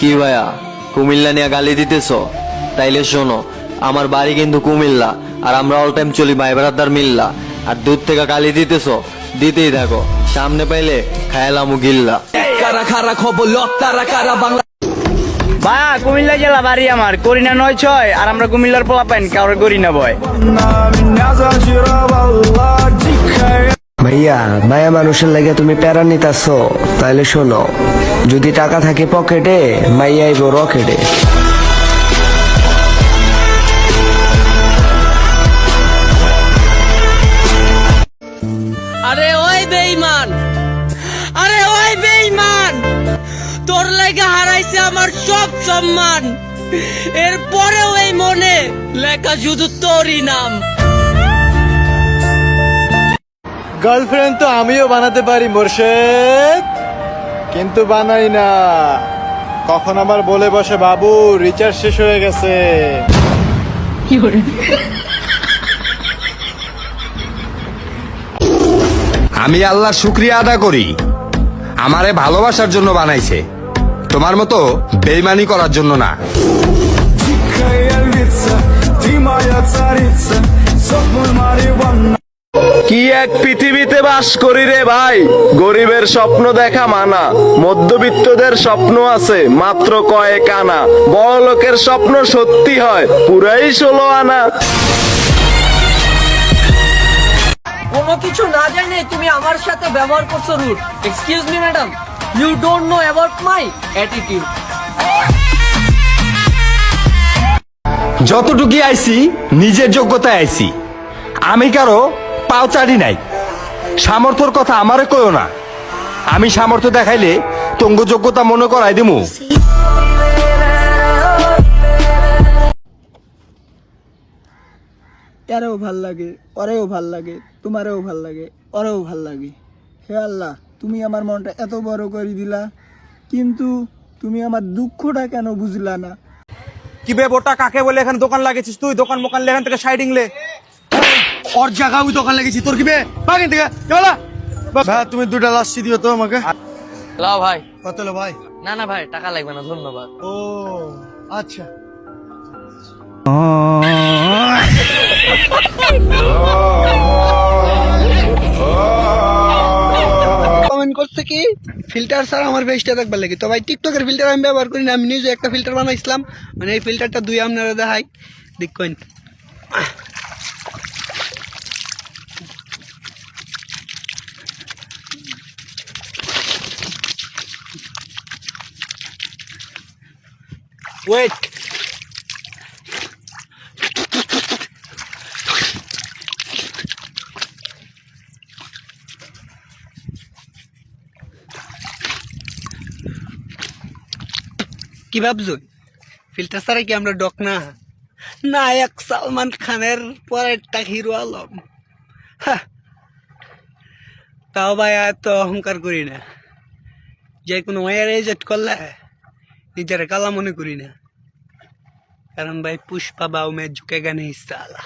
কি ভাইয়া কুমিল্লা নিয়ে গালি দিতেছ? তাইলে শোনো আমার বাড়ি কিন্তু কুমিল্লা আর আমরা অল টাইম চলি ভাই বেড়াদার মিল্লা। আর দূর থেকে গালি দিতেছ দিতেই থাকো। সামনে পাইলে খায়ালামু গিল্লা। কারা খারা খবর লক কারা বাংলা বা কুমিল্লা জেলা বাড়ি আমার। করিনা নয় ছয় আর আমরা কুমিল্লার পোলা পাইন কাউরে করি না ভয় ভাইয়া মায়া মানুষের লাগে তুমি প্যারা নিতাছ তাইলে শোনো। যদি টাকা থাকে পকেটে মাইয়া আইব রকেটে। আরে ওই বেইমান আরে ওই বেইমান তোর লেগে হারাইছে আমার সব সম্মান। এরপরেও এই মনে লেখা শুধু তোরই নাম। গার্লফ্রেন্ড তো আমিও বানাতে পারি মোর্শেদ। কিন্তু বানাই না। কখন আবার বলে বসে বাবু রিচার্জ শেষ হয়ে গেছে। আমি আল্লাহ শুক্রিয়া আদা করি। আমারে ভালোবাসার জন্য বানাইছে। তোমার মতো বেইমানি করার জন্য না। কি এক পৃথিবীতে বাস করি রে ভাই? গরিবের স্বপ্ন দেখা মানা মধ্যবিত্তদের স্বপ্ন আছে মাত্র কয়েক আনা। বড় লোকের স্বপ্ন সত্যি হয় পুরাই ষোলো আনা। কোনো কিছু না জানে তুমি আমার সাথে ব্যবহার করছ rude. Excuse me madam you don't know about my attitude যতটুকু আইছি নিজের যোগ্যতায় আইছি। আমি কারও পাওচারি নাই। সামর্থ্যর কথা আমারে কইও না। আমি সামর্থ্য দেখাইলে তঙ্গ যোগ্যতা মনে করাই দিমু। এরেও ভালো লাগে ওরেও ভালো লাগে তোমারেও ভালো লাগে ওরেও ভালো লাগে। হে আল্লাহ তুমি আমার মনটা এত বড় করে দিলা কিন্তু তুমি আমার দুঃখটা কেন বুঝলা না? কি বে বোটা কাকে বলে এখানে দোকান লাগিয়েছিস তুই? দোকান মোকান লে এখান থেকে সাইডিং লে। ওর জায়গা আমি দোকান লেগেছি তোর কি বে বাগিন থেকে চলা ভাই তুমি দুটা লাচ্ছি দিও তো আমাকে লাও ভাই কত হলো ভাই না না ভাই টাকা লাগবে না ধন্যবাদ ও আচ্ছা কমেন্ট করছে কি ফিল্টার ছাড়া আমার ফেসটা দেখবার লাগে। তো ভাই টিকটকের ফিল্টার আমি ব্যবহার করি না আমি নিজে একটা ফিল্টার বানাইছিলাম। মানে এই ফিল্টারটা দুই আপনারা দেখাই। দেখবেন। ওয়েট কি ভাবছ? ফিল্টার ছাড়া কি আমরা ডক না? নায়ক সালমান খানের পরেরটা হিরো আলম। হা। তাও ভাই এত অহংকার করি না। যে কোনো ওয়ার এজেট করলে নিজের কালা মনে করি না। কারণ ভাই পুষ্পা বাউমের ঝুঁকে গানে হিসালা